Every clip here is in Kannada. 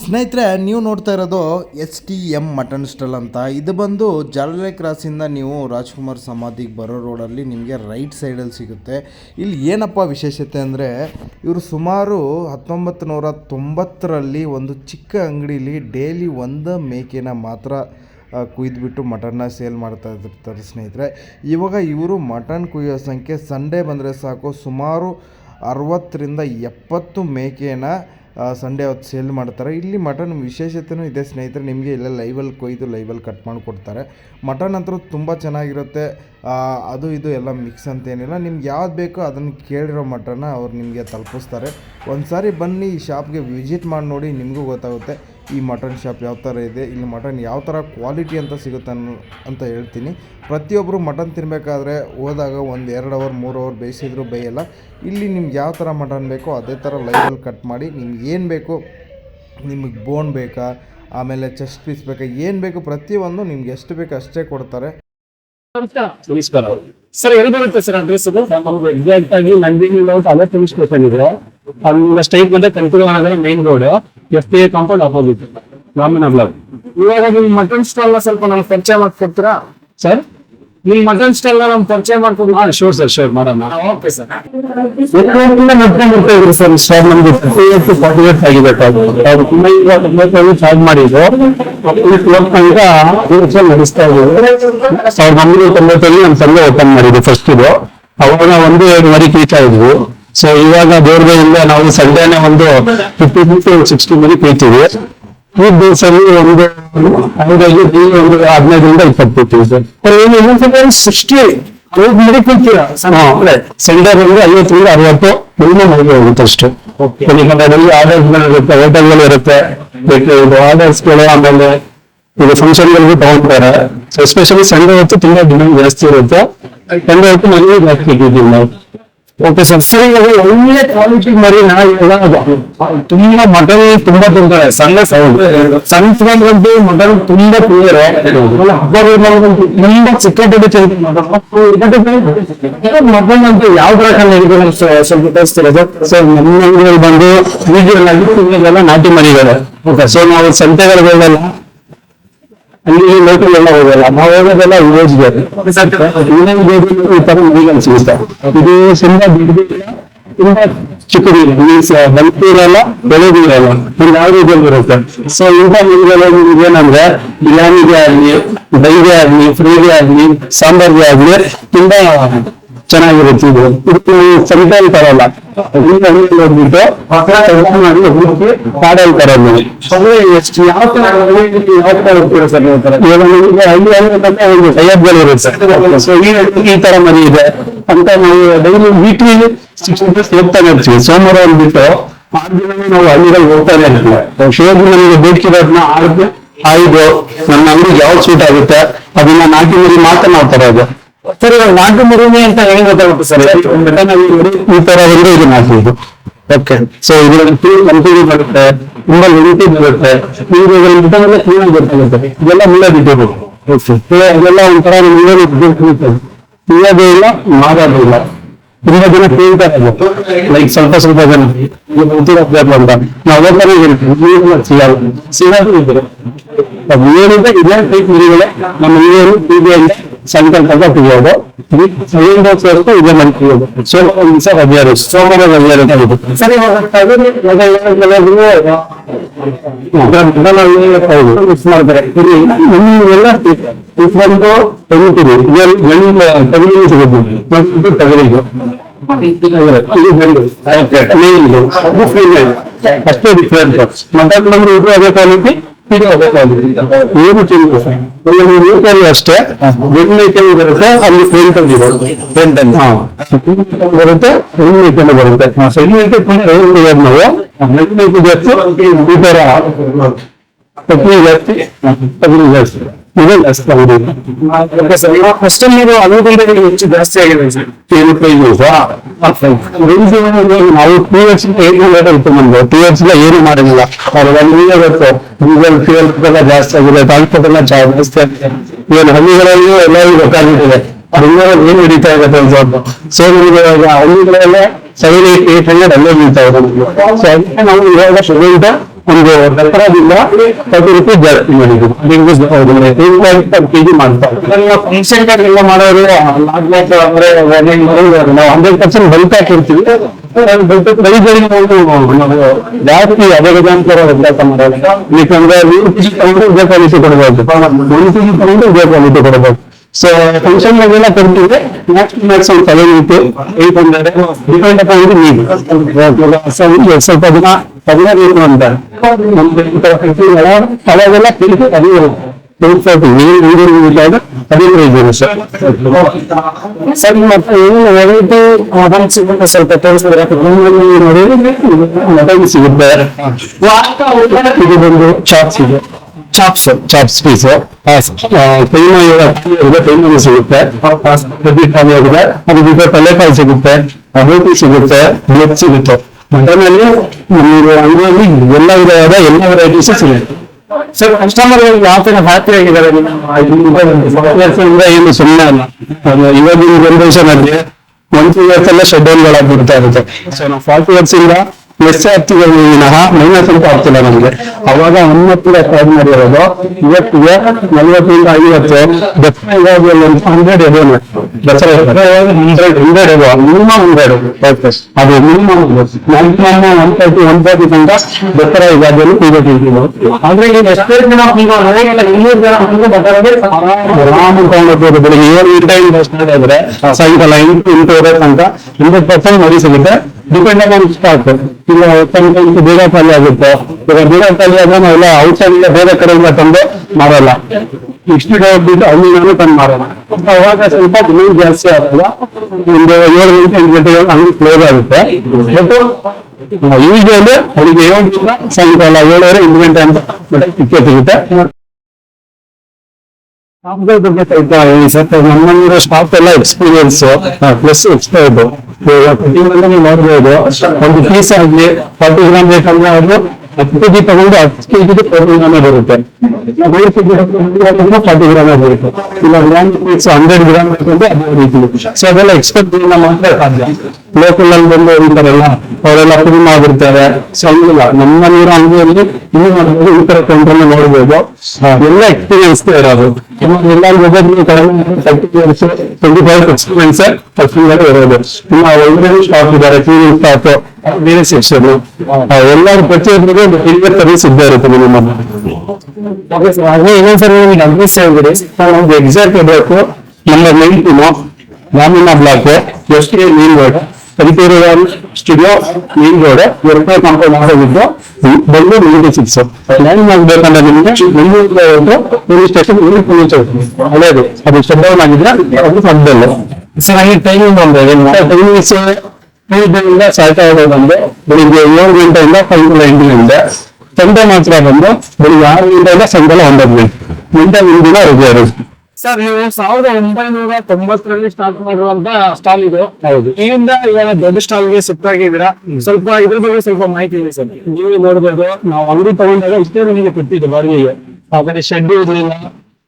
ಸ್ನೇಹಿತರೆ, ನೀವು ನೋಡ್ತಾ ಇರೋದು S T M mutton stall ಅಂತ. ಇದು ಬಂದು ಜಾಲಲೆ ಕ್ರಾಸಿಂದ ನೀವು ರಾಜ್ಕುಮಾರ್ ಸಮಾಧಿಗೆ ಬರೋ ರೋಡಲ್ಲಿ ನಿಮಗೆ ರೈಟ್ ಸೈಡಲ್ಲಿ ಸಿಗುತ್ತೆ. ಇಲ್ಲಿ ಏನಪ್ಪ ವಿಶೇಷತೆ ಅಂದರೆ, ಇವರು ಸುಮಾರು ಹತ್ತೊಂಬತ್ತು ನೂರ ತೊಂಬತ್ತರಲ್ಲಿ ಒಂದು ಚಿಕ್ಕ ಅಂಗಡೀಲಿ ಡೈಲಿ ಒಂದು ಮೇಕೆನ ಮಾತ್ರ ಕುಯ್ದುಬಿಟ್ಟು ಮಟನ್ನ ಸೇಲ್ ಮಾಡ್ತಾ ಇರ್ತಾರೆ ಸ್ನೇಹಿತರೆ. ಇವಾಗ ಇವರು ಮಟನ್ ಕುಯ್ಯೋ ಸಂಖ್ಯೆ ಸಂಡೇ ಬಂದರೆ ಸಾಕು, ಸುಮಾರು ಅರವತ್ತರಿಂದ ಎಪ್ಪತ್ತು ಮೇಕೆನ ಸಂಡೇ ಹೊತ್ತು ಸೇಲ್ ಮಾಡ್ತಾರೆ. ಇಲ್ಲಿ ಮಟನ್ ವಿಶೇಷತೆಯೂ ಇದೆ ಸ್ನೇಹಿತರೆ, ನಿಮಗೆ ಇಲ್ಲೇ ಲೈವಲ್ಲಿ ಕೊಯ್ದು ಲೈವಲ್ಲಿ ಕಟ್ ಮಾಡಿ ಕೊಡ್ತಾರೆ ಮಟನ್ ಅಂತರೂ ತುಂಬ ಚೆನ್ನಾಗಿರುತ್ತೆ. ಅದು ಇದು ಎಲ್ಲ ಮಿಕ್ಸ್ ಅಂತೇನಿಲ್ಲ. ನಿಮ್ಗೆ ಯಾವ್ದು ಬೇಕೋ ಅದನ್ನು ಕೇಳಿರೋ ಮಟನ್ನ ಅವ್ರು ನಿಮಗೆ ತಲುಪಿಸ್ತಾರೆ. ಒಂದು ಸಾರಿ ಬನ್ನಿ, ಈ ಶಾಪ್ಗೆ ವಿಸಿಟ್ ಮಾಡಿ ನೋಡಿ, ನಿಮಗೂ ಗೊತ್ತಾಗುತ್ತೆ. ಈ ಮಟನ್ ಶಾಪ್ ಯಾವ ಥರ ಇದೆ ಇಲ್ಲಿ ಮಟನ್ ಯಾವ ಥರ ಕ್ವಾಲಿಟಿ ಅಂತ ಸಿಗುತ್ತೆ ಅನ್ನೋ ಅಂತ ಹೇಳ್ತೀನಿ. ಪ್ರತಿಯೊಬ್ಬರು ಮಟನ್ ತಿನ್ನಬೇಕಾದ್ರೆ ಹೋದಾಗ ಒಂದು ಎರಡು ಅವರ್ ಮೂರು ಅವರ್ ಬೇಯಿಸಿದ್ರು ಬೇಯಲ್ಲ. ಇಲ್ಲಿ ನಿಮ್ಗೆ ಯಾವ ಥರ ಮಟನ್ ಬೇಕೋ ಅದೇ ಥರ ಲೈವಲ್ಲಿ ಕಟ್ ಮಾಡಿ ನಿಮ್ಗೆ ಏನು ಬೇಕು ನಿಮಗೆ ಬೋನ್ ಬೇಕಾ ಆಮೇಲೆ ಚೆಸ್ಟ್ ಪೀಸ್ ಬೇಕಾ ಏನು ಬೇಕು ಪ್ರತಿಯೊಂದು ನಿಮ್ಗೆ ಎಷ್ಟು ಬೇಕು ಅಷ್ಟೇ ಕೊಡ್ತಾರೆ. ನಮಸ್ಕಾರ. ಸರ್ ಎಲ್ಲಿ ಬರುತ್ತೆ ಸರ್ ಅಡ್ರೆಸ್ ಅದು? ನಮ್ಗೆ ಎಕ್ಸಾಕ್ಟ್ ಆಗಿ ನಂದಿನಿ ರೋಡ್ ಅದೇ ಪೊಲೀಸ್ ಸ್ಟೇಷನ್ ಇದೆ. ಅಲ್ಲಿಂದ ಸ್ಟ್ರೈಟ್ ಬಂದ್ರೆ Kanakanagara main road F T A compound opposite ಗ್ರಾಮೀಣ ಬ್ಲಾಕ್ ಇವಾಗ ನಿಮ್ ಮಟನ್ ಸ್ಟಾಲ್ ಸ್ವಲ್ಪ ನಮ್ಗೆ ಪರಿಚಯ ಮಾಡ್ಕೊಡ್ತೀರಾ? ಸರ್ ನಿಮ್ ಮಟನ್ ಸ್ಟೈಲ್ ನಮ್ ನಮ್ಗೆ ಪರಿಚಯ ಮಾಡ್ಕೊಡ್ತೀರಾ ಶೋರ್ ಸರ್ ಶೋರ್ ಮಾಡೋಣ. ಓಕೆ ಸರ್ ಸರ್ ಸ್ಟಾಲ್ ನಮ್ಗೆ ಫಾರ್ಟಿ ಇಯರ್ಸ್ ಆಗಿದೆ ಅವ್ರು ತುಂಬಾ ಈಗ ತೊಂಬತ್ತೈದು ಸ್ಟಾರ್ಟ್ ಮಾಡಿದ್ರು ತನಕ ವರ್ಷ ನಡೆಸ್ತಾ ಇದ್ದೀವಿ. ಸಾವಿರದ ಒಂಬೈನೂರ ತೊಂಬತ್ತಲ್ಲಿ ನಮ್ಮ ತಂದೆ ಓಪನ್ ಮಾಡಿದ್ವಿ ಫಸ್ಟ್ ಇದು. ಅವಾಗ ಒಂದು ಎರಡು ಮರಿ ಕೀತಾ ಇದ್ವಿ. ಸೊ ಇವಾಗ ದೇವ್ರದಿಂದ ನಾವು ಸಂಡೇನೆ ಒಂದು ಫಿಫ್ಟಿ ಫಿಫ್ಟಿ ಸಿಕ್ಸ್ಟಿ ಮರಿ ಕೀತೀವಿ ಈ ದಿವಸದಲ್ಲಿ ಒಂದು daily ಒಂದು ಹದಿನೈದರಿಂದ ಇಪ್ಪತ್ತು ಸೃಷ್ಟಿ ಸರ್ ಕೀತೀರಾ ಸಂಡೇ ಬಂದ್ರೆ ಐವತ್ತರಿಂದ ಅರವತ್ತು ಮಿನಿಮಮ್ ಹೋಗಿ ಹೋಗುತ್ತೆ ಅಷ್ಟು. ಕೆಲವು ಆರ್ಡರ್ಸ್ಗಳು ಇರುತ್ತೆ ಹೋಟೆಲ್ಗಳು ಇರುತ್ತೆ ಆರ್ಡರ್ಸ್ಗಳು ಆಮೇಲೆ ಈಗ ಫಂಕ್ಷನ್ಗಳಿಗೂ ತಗೊಂತಾರೆ ಎಸ್ಪೆಷಲಿ ಸಂಡೇ ಹೊತ್ತು ತುಂಬಾ ಡಿಮ್ಯಾಂಡ್ ಜಾಸ್ತಿ ಇರುತ್ತೆ. ಸಂಡೇ ಹೊತ್ತು ಮನೆಗೆ ಜಾಸ್ತಿ ಇಟ್ಟಿದ್ದೀವಿ ನಾವು ಓಕೆ ಸರ್ ಸರ್ ಒಳ್ಳೆ ಕ್ವಾಲಿಟಿ ಮರಿನ ಇವಾಗ ತುಂಬಾ ಮಟನ್ ತುಂಬಾ ತಿಂತಾರೆ. ಸಣ್ಣ ಸೌಂಡ್ ಸಂಕ್ರಾಂತಿ ಮಟನ್ ತುಂಬಾ ತಿಂದರೆ ಹಬ್ಬಗಳು ತುಂಬಾ ಸಿಕ್ಕಾಪಟ್ಟೆ ತಿಂತಾರೆ. ಮಟನ್ ಅಂತ ಯಾವ ತರ ಕಂಡು ಸ್ವಲ್ಪ ತೋರಿಸ್ತೀರಾ ಸರ್? ಸರ್, ನಮ್ಮ ಬಂದು ಇವಾಗೆಲ್ಲ ನಾಟಿ ಮರಿಗಳು. ಓಕೆ ಸೊ ನಾವು ಸಂತೆಗಳಿಗೆ ಹೋಗಲ್ಲ. ಅಲ್ಲಿ ಲೋಕಲ್ ಎಲ್ಲ ಹೋಗಲ್ಲ. ನಾವು ಹೋಗೋದೆಲ್ಲ ವಿಲೇಜ್ಗೆ ವಿಲೇಜ್ ಈ ತರ ಮನೆಗಳು ಸಿಗುತ್ತೆ? ಇದು ತುಂಬಾ ದೊಡ್ಡದಿಲ್ಲ ತುಂಬಾ ಚಿಕ್ಕದಿಲ್ಲ ಮೀನ್ಸ್ ಬಲ್ಪೂರಲ್ಲ ಬೆಳೆದಿರಲ್ಲ ಇದು ಯಾವುದೇ ರೀತಿಯಲ್ಲಿ ಬರುತ್ತೆ? ಸೊ ಇಂಥ ಮರಿಗಳು ಏನಂದ್ರೆ, ಬಿರಿಯಾನಿಗೆ ಆಗ್ಲಿ ದೈಗೆ ಆಗ್ಲಿ, ಫ್ರೈಗೆ ಆಗ್ಲಿ, ಸಾಂಬಾರ್ಗೆ ಆಗ್ಲಿ, ತುಂಬಾ ಚೆನ್ನಾಗಿರುತ್ತೆ ಇದು ಇದು ಸಂತೆಯಲ್ಲಿ ತರಲ್ಲ ಹೋಗ್ಬಿಟ್ಟು ಮಾಡಿ ಹುಡುಕಿ ಕಾಡಲ್ಲಿ ತರೋದು. ಎಷ್ಟು ಯಾವ ತರ ಅಂಗಡಿಯಲ್ಲಿ ಯಾವ ತರ ಹೋಗ್ತೀರಾ ಸರ್ ನೀವು ತರ ಇವಾಗ ನಿಮಗೆ ಹಳ್ಳಿ ಒಂದು ಇರುತ್ತೆ. ಸೊ ಈ ಈ ತರ ಮರಿ ಇದೆ. ಅಂತ ನಾವು ಡೈಲಿ ವೀಕ್ಲಿ ಸಿಕ್ಸ್ ಡೇಸ್ ಹೋಗ್ತಾನೆ ಇರ್ತೀವಿ. ಸೋಮವಾರ ಬಿಟ್ಟು ಆರು ದಿನ ನಾವು ಹಳ್ಳಿಗಳು ಹೋಗ್ತಾನೆ ಇರ್ತೀವಿ. ಶೋಧಿ ನಮಗೆ ಬೇಕಿರೋದನ್ನ ಆಡ್ದು ಆಯ್ದು ನನ್ನ ಅಂಗಡಿಗೆ ಯಾವ್ದು ಸೂಟ್ ಆಗುತ್ತೆ ಅದನ್ನ ನಾಟಿ ಮರಿ ಮಾತ್ರ ನಾವು ತರೋದು. ಸರ್ ಇವಾಗ ನಾಲ್ಕು ಮರುಮೆ ಅಂತ ಹೆಂಗ್ ಗೊತ್ತಾಗುತ್ತೆ ಸರ್? ಈ ತರ ಒಂದು ಇದು ನಾಲ್ಕು ಓಕೆ. ಸೊ ಇದರಲ್ಲಿ ಕ್ಲೀನ್ ಕಂಪನಿ ಬರುತ್ತೆ ತುಂಬಾ ಲೆಂಟಿ ಬರುತ್ತೆ ಮಿಟನೆಲ್ಲ ಕ್ಲೀನ್ ಗೊತ್ತಾಗುತ್ತೆ. ಇದೆಲ್ಲ ಮುಳ್ಳ ಬಿಟ್ಟಿರು ಇದೆಲ್ಲ ಒಂಥರ ಮುಳ್ಳ ಬಿಟ್ಟಿರುತ್ತೆ ತಿಳಿಯೋದೇ ಇಲ್ಲ ಮಾಡೋದು ಇಲ್ಲ. ತುಂಬಾ ಜನ ಕೇಳ್ತಾರೆ ಲೈಕ್ ಸ್ವಲ್ಪ ಸ್ವಲ್ಪ ಜನ. ಗೊತ್ತಿರೋದು ಅಂತ. ನಾವು ಇರ್ತೀವಿ ಸಿಗಲ್ಲ. ಸಿಗೋದು ಅದು ಏನಿದೆ ಇದೇ ಟೈಪ್ ಮರಿಗಳೇ ನಮ್ಮ ಹಿರಿಯರು ಪೀಳಿಗೆಯಿಂದ ಸಂಕಲ್ಪ ತೆಗೆಯೋದು ಸೈನ್ ಬಾಕ್ಸ್ ಇರುತ್ತೆ ಇದೇ ಮಾಡಿ ತೆಗೆಯೋದು ಸೋಮವಾರ ಒಂದು ದಿವಸ ರಜೆ ಇರುತ್ತೆ ಸೋಮವಾರ ರಜೆ ಇರುತ್ತೆ ಸರಿ ಇವಾಗ ತಗೊಂಡು ಇವಾಗ ಇವಾಗ ಹೌದು ಮಿಸ್ ಮಾಡ್ತಾರೆ ಇಲ್ಲಿ ನಮ್ಗೆಲ್ಲ ಇಟ್ಕೊಂಡು ತೆಗಿತೀವಿ ಗಣಿಲ ತಗಲಿಗೆ ಸಿಗುತ್ತೆ ಮತ್ತು ತಗಲಿಗೆ ಇದು ಗಂಡು ಮೇಲು ಅದು ಫೀಮೇಲ್ ಅಷ್ಟೇ ಡಿಫ್ರೆಂಟ್ ಮಟನ್ ನಮ್ಗೆ ಇದು ಅದೇ ಕ್ವಾಲಿಟಿ ಇದು ಅದೇ ಕ್ವಾಲಿಟಿ ಏನು ಚೇಂಜ್ ಊಟಲ್ಲಿ ಅಷ್ಟೇ ಗಂಡು ಐಟಮ್ ಬರುತ್ತೆ ಅಲ್ಲಿ ಫ್ರೆಂಟ್ ಅಲ್ಲಿ ಫ್ರೆಂಟ್ ಅಲ್ಲಿ ಹಾ ಬರುತ್ತೆ ಹೆಣ್ಣು ಐಟಮ್ ಬರುತ್ತೆ ಹೆಣ್ಣು ಐಟಮ್ ನಾವು ಹೆಣ್ಣು ಐಟಮ್ ಜಾಸ್ತಿ ಈ ತರ ಪತ್ನಿ ಜಾಸ್ತಿ ಪತ್ನಿ ಜಾಸ್ತಿ ನೀವು ಅದರಿಂದ ಹೆಚ್ಚು ಜಾಸ್ತಿ ಆಗಿದೆ ಸರ್ ಏನು ಪ್ರೈಸ್ ನಾವು ಟೂ ಇಯರ್ಸ್ ಏಟ್ ಹಂಡ್ರೆಡ್ ಇತ್ತು ನಮ್ದು ಟೂ ಇಯರ್ಸ್ ಏನು ಮಾಡಿಲ್ಲ ಅವ್ರು ಒಂದು ಈಗ ಗೊತ್ತು ಡೀಸೆಲ್ ಫ್ಯೂಯಲ್ ಎಲ್ಲ ಜಾಸ್ತಿ ಆಗಿದೆ ಟ್ರಾನ್ಸ್ಪೋರ್ಟ್ ಜಾಸ್ತಿ ಆಗಿದೆ ಏನು ಹಳ್ಳಿಗಳಲ್ಲಿ ಎಲ್ಲರಿಗೂ ಗೊತ್ತಾಗ್ಬಿಟ್ಟಿದೆ ಹಳ್ಳಿಗಳಲ್ಲಿ ಏನ್ ನಡೀತಾ ಇದೆ ಅಂತ ಸೊ ನಿಮಗೆ ಇವಾಗ ಹಳ್ಳಿಗಳೆಲ್ಲ ಸೆವೆನ್ ಏಟ್ ಏಟ್ ಹಂಡ್ರೆಡ್ ಅಲ್ಲೇ ನಿಲ್ತಾ ಇದೆ ನಮ್ಗೆ ಸೊ ಅದಕ್ಕೆ ನಾವು ಇವಾಗ ಸ್ಟೂಡೆಂಟ್ ಒಂದು ದಸರಾದಿಂದ ತರ್ಟಿ ರುಪೀಸ್ ಜಾಸ್ತಿ ಮಾಡಿದ್ರು ಕೆ ಜಿ ಮಾಡ್ತಾರೆ. ಫಂಕ್ಷನ್ ಎಲ್ಲ ಮಾಡೋರು ಲಾಕ್ ಲಾಕ್ ಅಂದ್ರೆ ನಾವು ಹಂಡ್ರೆಡ್ ಪರ್ಸೆಂಟ್ ಬಲ್ಕ್ ಹಾಕಿರ್ತೀವಿ. ಪ್ರೈಸ್ಗಳಿಗೆ ನಾವು ಜಾಸ್ತಿ ಅಬಗಜಾಂತರ ವ್ಯತ್ಯಾಸ ಮಾಡೋದು ಯಾಕಂದ್ರೆ ನೂರು ಕೆಜಿ ತಗೊಂಡು ಇದೇ ಕ್ವಾಲಿಟಿ ಕೊಡಬಹುದು ಒಂದು ಕೆಜಿ ತಗೊಂಡು ಇದೇ ಕೊಡಬಹುದು ಸೊ ಫಂಕ್ಷನ್ ಎಲ್ಲ ಕೊಡ್ತೀವಿ ನೆಕ್ಸ್ಟ್ ಮ್ಯಾಕ್ಸ್ ಒಂದು seven eight eight hundred depend upon the need ಸ್ವಲ್ಪ ದಿನ ಹದಿನಾರು ಏನು ಅಂತಾರೆ ನಮ್ದು ಇಂಥ function ಗಳ ಅವಾಗೆಲ್ಲ ತಿಳಿಸಿ ಅದು ಟೆನ್ ಫೋರ್ಟಿ ನೀರು ಇದ್ದಾಗ ಹದಿನೈದು ಇದೆ ಸರ್ ಸರ್ ಮತ್ತೆ ಏನು ವೆರೈಟಿ ಮಟನ್ ಸಿಗುತ್ತೆ ಸ್ವಲ್ಪ ತೋರಿಸಿದ್ರೆ ನೋಡಿ ಮಟನ್ ಸಿಗುತ್ತೆ ಇದು ಬಂದು ಚಾಪ್ಸ್ ಇದೆ chops chops piece keema keema ಸಿಗುತ್ತೆ ಆಗಿದೆ ತಲೆಕಾಯಿ ಸಿಗುತ್ತೆ ರೋಟಿ ಸಿಗುತ್ತೆ ಬ್ಲೆಡ್ ಸಿಗುತ್ತೆ ಮಟನ್ ಅಲ್ಲಿ ನಮಗೆ ಅಂಗಡಿಯಲ್ಲಿ ಎಲ್ಲ ವಿಧವಾದ ಎಲ್ಲ ವೆರೈಟೀಸ್ ಸಿಗುತ್ತೆ ಸರ್ ಕಸ್ಟಮರ್ ಯಾವ ತರ ಹ್ಯಾಪಿ ಆಗಿದ್ದಾರೆ ಏನು ಸುಮ್ಮನೆ ಅಲ್ಲ ಇವಾಗಿನ ಜನರೇಷನ್ ಅಲ್ಲಿ ಒಂದು ಇಯರ್ಸ್ ಎಲ್ಲ ಶೆಡ್ ಡೌನ್ ಗಳಾಗ್ಬಿಡ್ತಾ ಇರುತ್ತೆ ಸೊ ನಾವು ಫಾರ್ಟಿ ಇಯರ್ಸ್ ಇಂದ ಆಗ್ತಿದೆ ವಿನಃ ಮೈನಸ್ ಅಂತ ಆಗ್ತಿಲ್ಲ ನಮ್ಗೆ. ಅವಾಗ ಒಂಬತ್ತಿಂದ ಸ್ಟಾರ್ಟ್ ಮಾಡಿರೋದು ಇವತ್ತಿಗೆ ನಲವತ್ತರಿಂದ ಐವತ್ತು. ದಸರಾ ಇವಾಗ hundred above Dasara hundred hundred above minimum hundred ಅದು minimum maximum one thirty one thirty ತನಕ ದಸರಾ ಯುಗಾದಿಯಲ್ಲಿ ಕೂಗೋತಿರ್ತೀವಿ ಅಂದ್ರೆ ಈಗ ಎಷ್ಟೇ ಜನ ಇನ್ನೂರು ಜನ ಆರಾಮ್ ತಗೊಂಡೋಗ್ಬೋದು ಬೆಳಿಗ್ಗೆ ಏಳು ಗಂಟೆಯಿಂದ ಸ್ಟಾರ್ಟ್ ಆದ್ರೆ ಸಾಯಂಕಾಲ ಎಂಟು ಎಂಟೂವರೆ ತನಕ ಹಂಡ್ರೆಡ್ ಪರ್ಸೆಂಟ್ ಮರಿ ಸಿಗುತ್ತೆ. ಡಿಪೆಂಡ್ ಆನ್ ಸ್ಟಾಕ್ ಇಲ್ಲ ಸ್ವಲ್ಪ ಬೇಗ ಖಾಲಿ ಆಗುತ್ತೆ. ಇವಾಗ ಬೇಗ ಖಾಲಿ ಆದ್ರೆ ನಾವೆಲ್ಲ ಔಟ್ಸೈಡ್ ಇಂದ ಬೇರೆ ಕಡೆಯಿಂದ ತಂದು ಮಾರಲ್ಲ. ಇಷ್ಟು ಬಿಟ್ಟು ಅಲ್ಲಿ ನಾನು ತಂದು ಮಾರಲ್ಲ. ಅವಾಗ ಸ್ವಲ್ಪ ಡಿಮ್ಯಾಂಡ್ ಜಾಸ್ತಿ ಆಗಲ್ಲ ಒಂದು ಏಳು ಗಂಟೆ, ಎಂಟು ಗಂಟೆಗೆ ಅಂಗಡಿ ಕ್ಲೋಸ್ ಆಗುತ್ತೆ. ಬಟ್ ಯೂಶಲಿ ಅವರಿಗೆ ಏಳು ಸಾಯಂಕಾಲ ಏಳುವರೆ, ಎಂಟು ಗಂಟೆ ಅಂತ ಟಿಕೆಟ್ ಸಿಗುತ್ತೆ. ನಮ್ಮಲ್ಲಿರೋ ಸ್ಟಾಫ್ ಎಲ್ಲ ಎಕ್ಸ್ಪೀರಿಯನ್ಸ್ ಪ್ಲಸ್ ಎಕ್ಸ್ಪರ್ಟ್ ಕಟಿಂಗ್ ಅಲ್ಲಿ ನೀವು ನೋಡ್ಬೋದು ಒಂದು ಪೀಸ್ ಆಗ್ಲಿ ಫಾರ್ಟಿ ಗ್ರಾಮ್ ಬೇಕಂದ್ರೆ ಅವರು ಹತ್ತು ಕೆಜಿ ತಗೊಂಡು ಹತ್ತು ಕೆಜಿ ಫಾರ್ಟಿ ಗ್ರಾಮ್ ಬರುತ್ತೆ ನೂರು ಕೆಜಿ ಫಾರ್ಟಿ ಗ್ರಾಮ್ ಬರುತ್ತೆ ಇಲ್ಲ ಗ್ರಾಮ್ ಪೀಸ್ ಹಂಡ್ರೆಡ್ ಗ್ರಾಮ್ ಬೇಕಂದ್ರೆ ಅದೇ ರೀತಿ ಸೊ ಅದೆಲ್ಲ ಎಕ್ಸ್ಪರ್ಟ್ ಮಾಡಿದ್ರೆ ಸಾಧ್ಯ ಲೋಕಲ್ ಅಲ್ಲಿ ಬಂದು ಇರ್ತಾರಲ್ಲ ಅವರೆಲ್ಲ ಫುಲ್ ಮಾಡಿರ್ತಾರೆ ಸೊ ಹಂಗಿಲ್ಲ ನಮ್ಮ ನೀರು ಅಂಗಡಿಯಲ್ಲಿ ಇನ್ನೂ ಈ ತರ ಕಂಟ್ರೋಲ್ ನೋಡ್ಬೋದು ಎಲ್ಲ ಎಕ್ಸ್ಪೀರಿಯನ್ಸ್ ಇರೋದು ಎಲ್ಲ ಹೋಗೋದ್ರಿಂದ ಕಡಿಮೆ thirty years twenty five experience person ಇರೋದು ಇದ್ದಾರೆ ಕ್ಲೀನಿಂಗ್ ಸ್ಟಾಕ್ ಬೇರೆ ಸೆಕ್ಷನ್ ಎಲ್ಲರೂ ಪ್ರತಿಯೊಬ್ಬರಿಗೂ ಒಂದು ಸರ್ವಿಸ್ ಇದ್ದೇ ಇರುತ್ತೆ ಮಿನಿಮಮ್ ಓಕೆ ಸರ್ ಹಾಗೆ ಇನ್ನೊಂದು ಸರಿ ನಿಮ್ಗೆ ಅಡ್ರೆಸ್ ಹೇಳ್ಬಿಡಿ ಸರ್ ನಮ್ಗೆ ಎಕ್ಸಾಕ್ಟ್ ಬೇಕು. ನಂಬರ್ ನೈನ್ಟೀನು ಗ್ರಾಮೀಣ block S T main road ಕರಿಪೇರು studio main road ಎರಡು ಕಾಂಪೌಂಡ್ ಮಾಡೋದಿದ್ದು ಬೆಂಗಳೂರು ನೈಂಟಿ ಸಿಕ್ಸ್ ಲ್ಯಾಂಡ್ ಮಾಡ್ಬೇಕಂದ್ರೆ ನಿಮ್ಗೆ ಬೆಂಗಳೂರು ಪೊಲೀಸ್ ಸ್ಟೇಷನ್ ಪೊಲೀಸ್ ಹಳೇದು ಅದು ಶಟ್ ಡೌನ್ ಆಗಿದ್ರೆ ಅದು ಸದ್ದಲ್ಲಿ ಸರ್ ಹಾಗೆ ಟೈಮಿಂಗ್ ಒಂದು ಟೈಮಿಂಗ್ಸ್ ಐದರಿಂದ ಸಾಯಂಕಾಲ ಬಂದು ಬೆಳಿಗ್ಗೆ ಏಳು ಗಂಟೆಯಿಂದ ಸಾಯಂಕಾಲ ಎಂಟು ಗಂಟೆ ಸಂಡೆ ಮಾತ್ರ ಬಂದು ಬೆಳಿಗ್ಗೆ ಆರು ಗಂಟೆಯಿಂದ ಸಾಯಂಕಾಲ ಒಂಬತ್ತು ಗಂಟೆ ಗಂಟೆ ಒಂದು ದಿನ ರಜೆ ಇರುತ್ತೆ ಸರ್ ನೀವು ಸಾವಿರದ ಒಂಬೈನೂರ ತೊಂಬತ್ತರಲ್ಲಿ ಸ್ಟಾರ್ಟ್ ಮಾಡಿರುವಂತ ಸ್ಟಾಲ್ ಇದು. ಹೌದು. ಈಗ ಇವಾಗ ದೊಡ್ಡ ಸ್ಟಾಲ್ಗೆ ಶಿಫ್ಟ್ ಆಗಿದ್ದೀರಾ? ಸ್ವಲ್ಪ ಇದ್ರ ಬಗ್ಗೆ ಸ್ವಲ್ಪ ಮಾಹಿತಿ ಇದೆ ಸರ್. ನೀವು ನೋಡ್ಬೋದು ನಾವು ಅಂಗಡಿ ತಗೊಂಡಾಗ ಇಷ್ಟೇ ನಿಮಗೆ ಕೊಟ್ಟಿದ್ದು ಬಾಡಿಗೆಗೆ. ಆಮೇಲೆ ಶೆಡ್ ಇರಲಿಲ್ಲ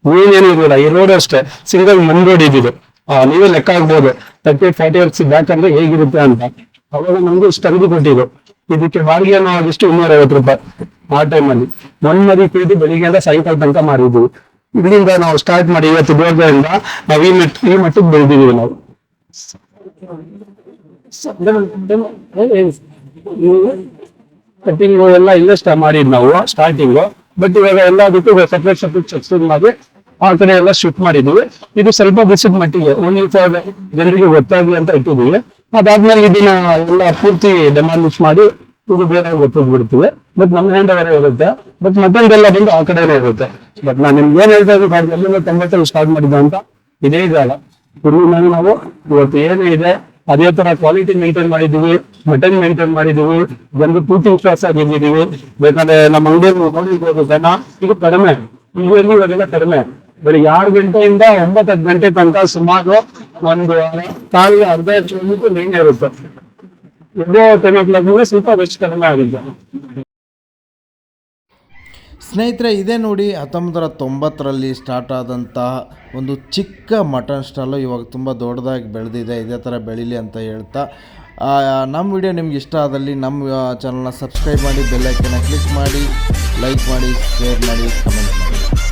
ಏನೇನು ಇರಲಿಲ್ಲ ಈ ರೋಡ್ ಅಷ್ಟೇ. ಸಿಂಗಲ್ ಮನ್ ರೋಡ್ ಇದ್ದಿದ್ದು. ಆ, ನೀವೇ ಲೆಕ್ಕ ಆಗ್ಬೋದು ತರ್ಟಿ ಫಾರ್ಟಿ ಇಯರ್ಸ್ ಬ್ಯಾಕ್ ಅಂದ್ರೆ ಹೇಗಿರುತ್ತೆ ಅಂತ. ಅವಾಗ ನಮ್ಗೆ ಇಷ್ಟು ಕೊಟ್ಟಿದ್ದು. ಇದಕ್ಕೆ ಬಾಡಿಗೆ ನಾವು ಇಷ್ಟು ಇನ್ನೂರ ಐವತ್ತು ರೂಪಾಯಿ ಆ ಟೈಮಲ್ಲಿ ಒಂದ್ ಮರಿ ಕುಯ್ದು ಬೆಳಿಗ್ಗೆಯಿಂದ ಸಾಯಂಕಾಲ ತನಕ ಮಾರಿದ್ವಿ. ಇಲ್ಲಿಂದ ನಾವು ಸ್ಟಾರ್ಟ್ ಮಾಡಿ ಇವತ್ತು ದೂರದಿಂದ ನಾವು ಈ ಮಟ್ಟ ಈ ಮಟ್ಟಕ್ಕೆ ಬೆಳೆದಿದ್ದೀವಿ ನಾವು. ಕಟ್ಟಿಂಗ್ ಎಲ್ಲ ಇಲ್ಲೇ ಸ್ಟಾ ಮಾಡಿದ್ ನಾವು ಸ್ಟಾರ್ಟಿಂಗ್ ಬಟ್ ಇವಾಗ ಸಪ್ರೇಟ್ ಸಪ್ರೇಟ್ ಸಬ್ಸಿಡಿ ಮಾಡಿ ಆ ಕಡೆ ಎಲ್ಲ ಶಿಫ್ಟ್ ಮಾಡಿದ್ದೀವಿ. ಇದು ಸ್ವಲ್ಪ ಬಿಸಿದ ಮಟ್ಟಿಗೆ ಒಂದು ಜನರಿಗೆ ಗೊತ್ತಾಗ್ಲಿ ಅಂತ ಇಟ್ಟಿದ್ದೀವಿ. ಅದಾದ್ಮೇಲೆ ಇದನ್ನ ಎಲ್ಲ ಪೂರ್ತಿ ಡೆಮಾಂಡ್ ಮಾಡಿ ಇದು ಬೇರೆ ಗೊತ್ತಿದ್ ಬಿಡ್ತೀವಿ ಬಟ್ ನಮ್ಮ ಹ್ಯಾಂಡ್ ಬೇರೆ ಇರುತ್ತೆ. ಬಟ್ ಮತ್ತೊಂದೆಲ್ಲ ಬಂದು ಆ ಕಡೆನೇ ಇರುತ್ತೆ. ಬಟ್ ನಾನು ನಿಮ್ಗೆ ಏನ್ ಹೇಳ್ತಾ ಇದ್ದೀನಿ ಎಲ್ಲಿಂದ ತೊಂಬತ್ತಲ್ಲಿ ಸ್ಟಾರ್ಟ್ ಮಾಡಿದ್ದು ಅಂತ ಇದೇ ಜಾಗ ನಾನು ನಾವು ಇವತ್ತು ಏನು ಇದೆ, ಅದೇ ತರ ಕ್ವಾಲಿಟಿ ಮೇಂಟೈನ್ ಮಾಡಿದೀವಿ ಮಟನ್ ಮೇಂಟೈನ್ ಮಾಡಿದೀವಿ ಜನರು ಪೂರ್ತಿ ಆಗಿ ಬಂದಿದೀವಿ ಬೇಕಾದ್ರೆ ನಮ್ಮ ಅಂಗಡಿಯಲ್ಲಿ ನೋಡಿರ್ಬೋದು ಜನ, ಈಗ ಕಡಿಮೆ. ಈಗ ಇವಾಗೆಲ್ಲ ಕಡಿಮೆ. ಬೆಳಿಗ್ಗೆ ಆರು ಗಂಟೆಯಿಂದ ಒಂಬತ್ತು ಹತ್ತು ಗಂಟೆ ತನಕ ಸುಮಾರು ಒಂದು ಕಾಲಿಗೆ ಅರ್ಧ ಕಿಲೋಮೀಟರ್ ಲೈನ್ ಇರುತ್ತೆ. ಸ್ನೇಹಿತರೆ, ಇದೇ ನೋಡಿ ಹತ್ತೊಂಬತ್ತರ ತೊಂಬತ್ತರಲ್ಲಿ ಸ್ಟಾರ್ಟ್ ಆದಂತಹ ಒಂದು ಚಿಕ್ಕ ಮಟನ್ ಸ್ಟಾಲು ಇವಾಗ ತುಂಬ ದೊಡ್ಡದಾಗಿ ಬೆಳೆದಿದೆ. ಇದೇ ಥರ ಬೆಳೀಲಿ ಅಂತ ಹೇಳ್ತಾ. ನಮ್ಮ ವಿಡಿಯೋ ನಿಮ್ಗೆ ಇಷ್ಟ ಆದಲ್ಲಿ ನಮ್ಮ ಚಾನಲ್ನ ಸಬ್ಸ್ಕ್ರೈಬ್ ಮಾಡಿ ಬೆಲ್ಲೈಕನ್ನ ಕ್ಲಿಕ್ ಮಾಡಿ ಲೈಕ್ ಮಾಡಿ ಶೇರ್ ಮಾಡಿ ಕಮೆಂಟ್ ಮಾಡಿ.